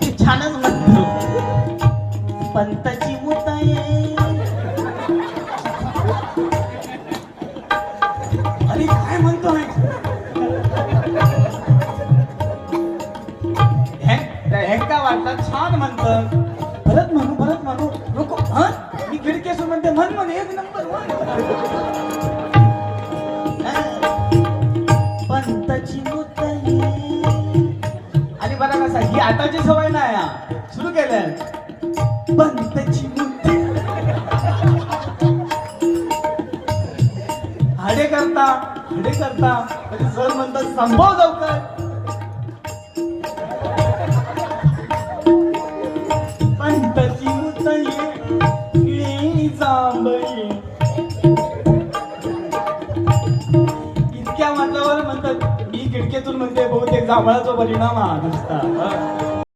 छानच म्हणतो पंताची मुत अरे काय म्हणतो हेंका वाटला छान म्हणत? परत म्हणू परत म्हणू. नको हा? मी खिडकेसून म्हणते म्हण म्हण एक नंबर पंतची पंताची मुताये. बघा बरं कसा ही आताची सवय नाही हा. सुरू केलं पंतची मुद्दे हाडे करता हाडे करता म्हणजे सर म्हणतात संभव लवकर. पंतची मुद्दे इळे इतक्या म्हटल्यावर म्हणतात मी खिडकीतून म्हणते बहुत जांभळाचा परिणाम हा दिसता